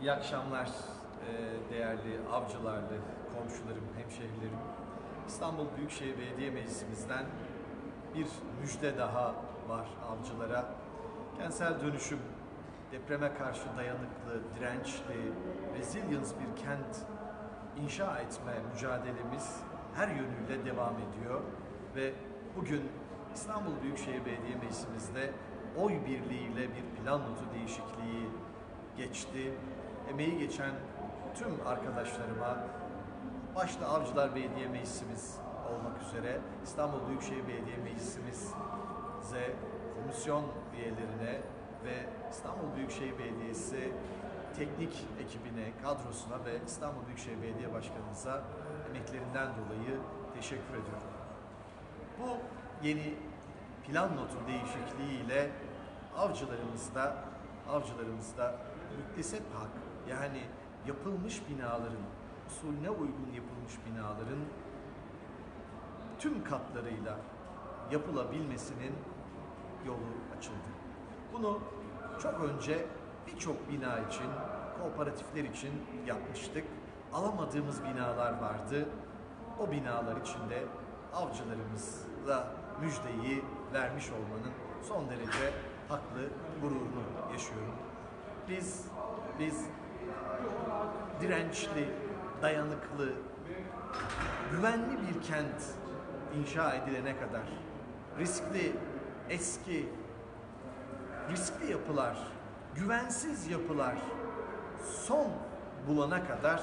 İyi akşamlar e, değerli avcılarlı komşularım, hemşehrilerim. İstanbul Büyükşehir Belediye Meclisimizden bir müjde daha var avcılara. Kentsel dönüşüm, depreme karşı dayanıklı, dirençli, resilience bir kent inşa etme mücadelemiz her yönüyle devam ediyor ve bugün İstanbul Büyükşehir Belediye Meclisimizde oy birliğiyle bir plan notu değişikliği geçti. Emeği geçen tüm arkadaşlarıma, başta Avcılar Belediye Meclisimiz olmak üzere İstanbul Büyükşehir Belediye Meclisimiz'e, komisyon üyelerine ve İstanbul Büyükşehir Belediyesi teknik ekibine, kadrosuna ve İstanbul Büyükşehir Belediye Başkanımıza emeklerinden dolayı teşekkür ediyorum. Bu yeni plan notu değişikliğiyle avcılarımızda avcılarımızda müktesep hak yani yapılmış binaların usulüne uygun yapılmış binaların tüm katlarıyla yapılabilmesinin yolu açıldı. Bunu çok önce birçok bina için, kooperatifler için yapmıştık. Alamadığımız binalar vardı. O binalar içinde avcılarımızla müjdeyi vermiş olmanın son derece haklı gururunu yaşıyorum. Biz biz dirençli, dayanıklı, güvenli bir kent inşa edilene kadar riskli, eski, riskli yapılar, güvensiz yapılar son bulana kadar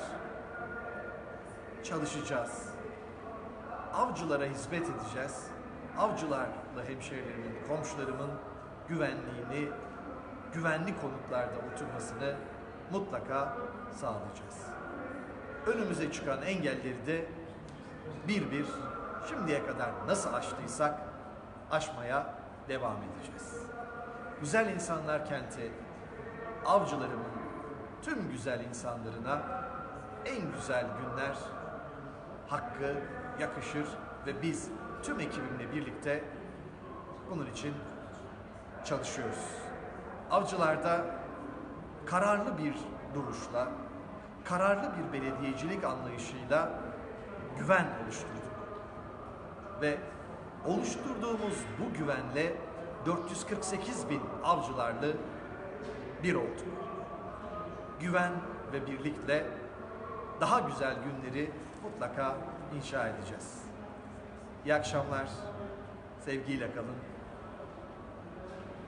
çalışacağız. Avcılara hizmet edeceğiz. Avcılarla hemşehrilerimin, komşularımın güvenliğini, güvenli konutlarda oturmasını mutlaka sağlayacağız. Önümüze çıkan engelleri de bir bir şimdiye kadar nasıl aştıysak aşmaya devam edeceğiz. Güzel insanlar kenti, avcılarımın tüm güzel insanlarına en güzel günler hakkı yakışır ve biz tüm ekibimle birlikte bunun için çalışıyoruz. Avcılarda kararlı bir duruşla, kararlı bir belediyecilik anlayışıyla güven oluşturduk. Ve oluşturduğumuz bu güvenle 448 bin avcılarlı bir olduk. Güven ve birlikle daha güzel günleri mutlaka inşa edeceğiz. İyi akşamlar, sevgiyle kalın.